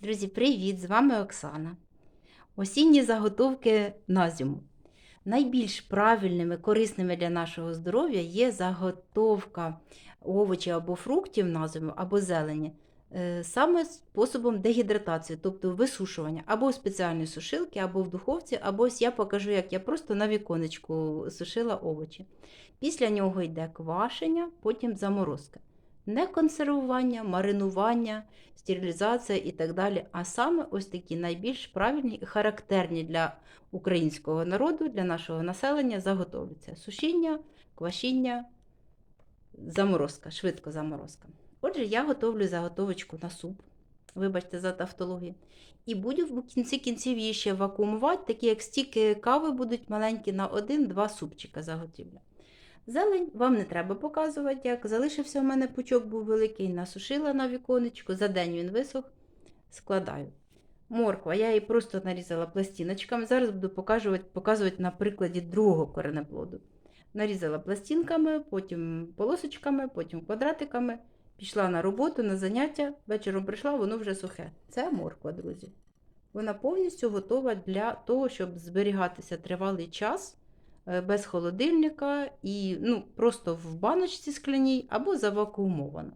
Друзі, привіт! З вами Оксана. Осінні заготовки на зиму. Найбільш правильними, корисними для нашого здоров'я є заготовка овочів або фруктів на зиму, або зелені, е, саме способом дегідратації, тобто висушування, або в спеціальній сушилці, або в духовці, або ось я покажу, як я просто на віконечку сушила овочі. Після нього йде квашення, потім заморозка. Не консервування, маринування, стерилізація і так далі. А саме ось такі найбільш правильні і характерні для українського народу, для нашого населення заготовляться сушіння, квашіння, заморозка, швидко заморозка. Отже, я готовлю заготовочку на суп. Вибачте за тавтологію. І буду в кінці кінців її ще вакуумувати, такі як стільки кави будуть маленькі на один-два супчика заготівля. Зелень вам не треба показувати, як залишився у мене пучок був великий, насушила на віконечку, за день він висох, складаю. Морква, я її просто нарізала пластиночками. Зараз буду показувати, показувати на прикладі другого коренеплоду. Нарізала пластинками, потім полосочками, потім квадратиками. Пішла на роботу, на заняття. Вечором прийшла, воно вже сухе. Це морква, друзі. Вона повністю готова для того, щоб зберігатися тривалий час без холодильника і ну, просто в баночці скляній або завакуумована.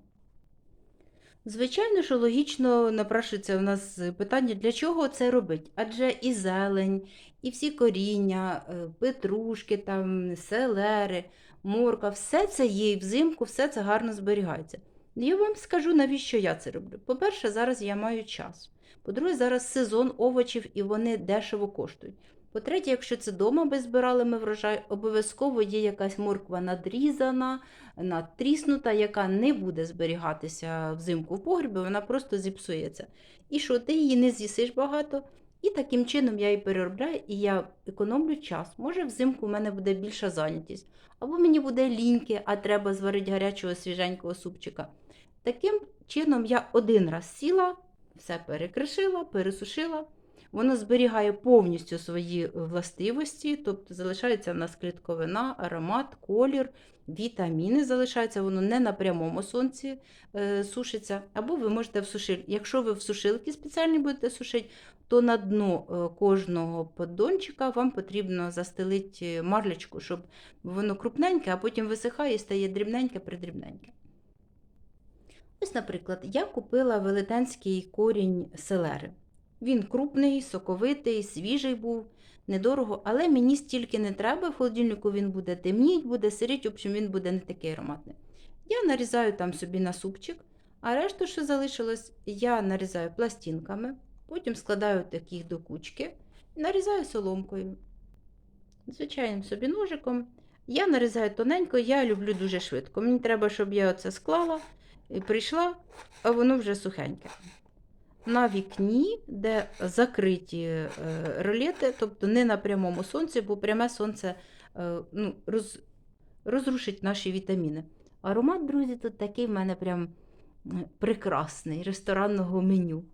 Звичайно, що логічно напрашується у нас питання, для чого це робить? Адже і зелень, і всі коріння, е, петрушки, там, селери, морка, все це є взимку, все це гарно зберігається. Я вам скажу, навіщо я це роблю. По-перше, зараз я маю час. По-друге, зараз сезон овочів і вони дешево коштують. По-третє, якщо це вдома би збирали ми врожай, обов'язково є якась морква надрізана, натріснута, яка не буде зберігатися взимку в погрібі, вона просто зіпсується. І що, ти її не з'їсиш багато, і таким чином я її переробляю і я економлю час. Може, взимку в мене буде більша зайнятість, або мені буде ліньки, а треба зварити гарячого свіженького супчика. Таким чином я один раз сіла, все перекришила, пересушила. Воно зберігає повністю свої властивості, тобто залишається в нас клітковина, аромат, колір, вітаміни залишаються, воно не на прямому сонці е, сушиться. Або ви можете в сушиль... Якщо ви в сушилки спеціальні будете сушити, то на дно е, кожного поддончика вам потрібно застелити марлечку, щоб воно крупненьке, а потім висихає і стає дрібненьке-придрібненьке. Ось, наприклад, я купила велетенський корінь селери. Він крупний, соковитий, свіжий був, недорого, але мені стільки не треба. В холодильнику він буде темніть, буде сиріть, в общем, він буде не такий ароматний. Я нарізаю там собі на супчик, а решту, що залишилось, я нарізаю пластинками, потім складаю таких до кучки нарізаю соломкою. Звичайним собі ножиком. Я нарізаю тоненько, я люблю дуже швидко. Мені треба, щоб я оце склала і прийшла, а воно вже сухеньке на вікні, де закриті е, ролети, тобто не на прямому сонці, бо пряме сонце е, ну, роз, розрушить наші вітаміни. Аромат, друзі, тут такий в мене прям прекрасний ресторанного меню.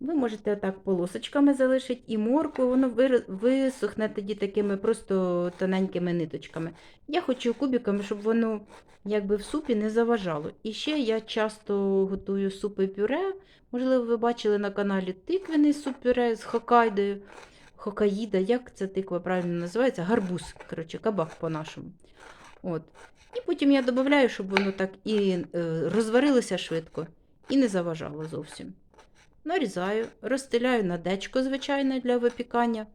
Ви можете отак полосочками залишити і морку, воно висохне тоді такими просто тоненькими ниточками. Я хочу кубиками, щоб воно якби в супі не заважало. І ще я часто готую супи пюре. Можливо, ви бачили на каналі тиквений суп-пюре з хокайдою. Хокаїда, як це тиква правильно називається? Гарбуз, коротше, кабак по-нашому. От. І потім я додаю, щоб воно так і е, розварилося швидко і не заважало зовсім. Нарізаю, розстеляю на дечко, звичайне, для випікання,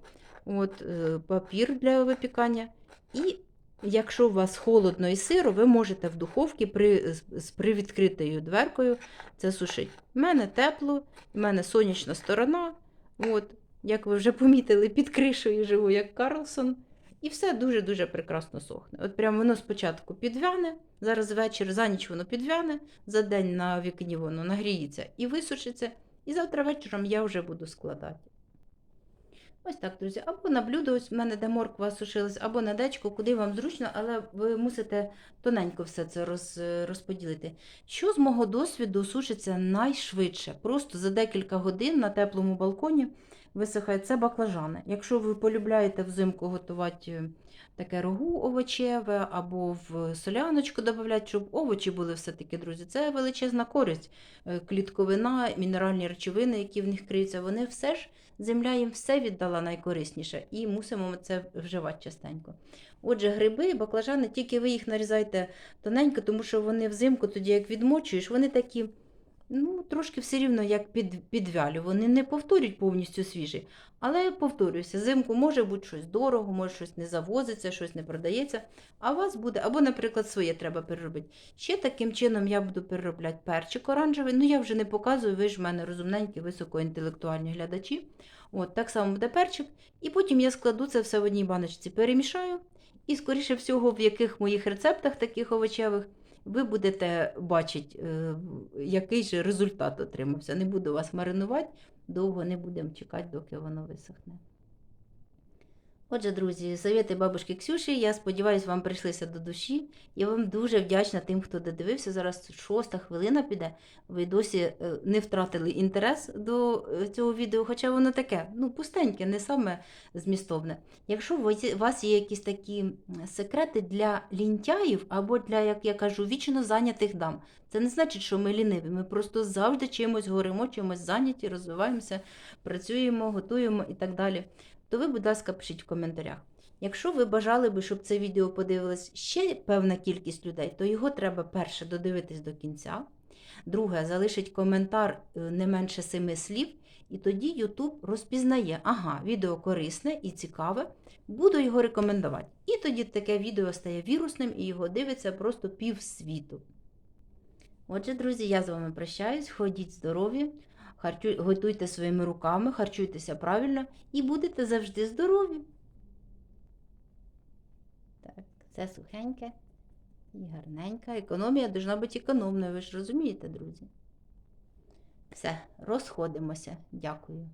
от, е, папір для випікання. І якщо у вас холодно і сиро, ви можете в духовці при, з привідкритою дверкою це сушити. У мене тепло, у мене сонячна сторона. От, Як ви вже помітили, під кришею живу, як Карлсон. І все дуже-дуже прекрасно сохне. От прямо воно спочатку підвяне, зараз вечір за ніч воно підвяне, за день на вікні воно нагріється і висушиться. І завтра вечором я вже буду складати. Ось так, друзі. Або на блюдо, ось в мене де морква сушилась, або на дечку, куди вам зручно, але ви мусите тоненько все це роз, розподілити. Що з мого досвіду сушиться найшвидше? Просто за декілька годин на теплому балконі висихає це баклажани. Якщо ви полюбляєте взимку готувати е, таке рагу овочеве або в соляночку додавати, щоб овочі були все-таки, друзі, це величезна користь. Е, Клітковина, мінеральні речовини, які в них криються, вони все ж земля їм все віддала найкорисніше і мусимо ми це вживати частенько. Отже, гриби, баклажани, тільки ви їх нарізайте тоненько, тому що вони взимку, тоді як відмочуєш, вони такі, ну, трошки все рівно як під, підвялю. Вони не повторюють повністю свіжі. Але повторююся, взимку може бути щось дорого, може щось не завозиться, щось не продається. А у вас буде, або, наприклад, своє треба переробити. Ще таким чином я буду переробляти перчик оранжевий. Ну, я вже не показую, ви ж в мене розумненькі, високоінтелектуальні глядачі. От, так само буде перчик. І потім я складу це все в одній баночці, перемішаю. І, скоріше всього, в яких моїх рецептах таких овочевих ви будете бачити, е, який же результат отримався. Не буду вас маринувати, довго не будемо чекати, доки воно висохне. Отже, друзі, совєти бабушки Ксюші, я сподіваюся, вам прийшлися до душі. Я вам дуже вдячна тим, хто додивився. Зараз шоста хвилина піде. Ви досі е, не втратили інтерес до е, цього відео, хоча воно таке, ну, пустеньке, не саме змістовне. Якщо у вас- є якісь такі секрети для лінтяїв або для, як я кажу, вічно зайнятих дам, це не значить, що ми ліниві. Ми просто завжди чимось горимо, чимось зайняті, розвиваємося, працюємо, готуємо і так далі то ви, будь ласка, пишіть в коментарях. Якщо ви бажали би, щоб це відео подивилась ще певна кількість людей, то його треба перше додивитись до кінця. Друге, залишить коментар е, не менше семи слів, і тоді YouTube розпізнає, ага, відео корисне і цікаве, буду його рекомендувати. І тоді таке відео стає вірусним і його дивиться просто півсвіту. Отже, друзі, я з вами прощаюсь, ходіть здорові, готуйте своїми руками, харчуйтеся правильно і будете завжди здорові. Так, це сухеньке і гарненьке. Економія должна бути економною, ви ж розумієте, друзі? Все, розходимося. Дякую.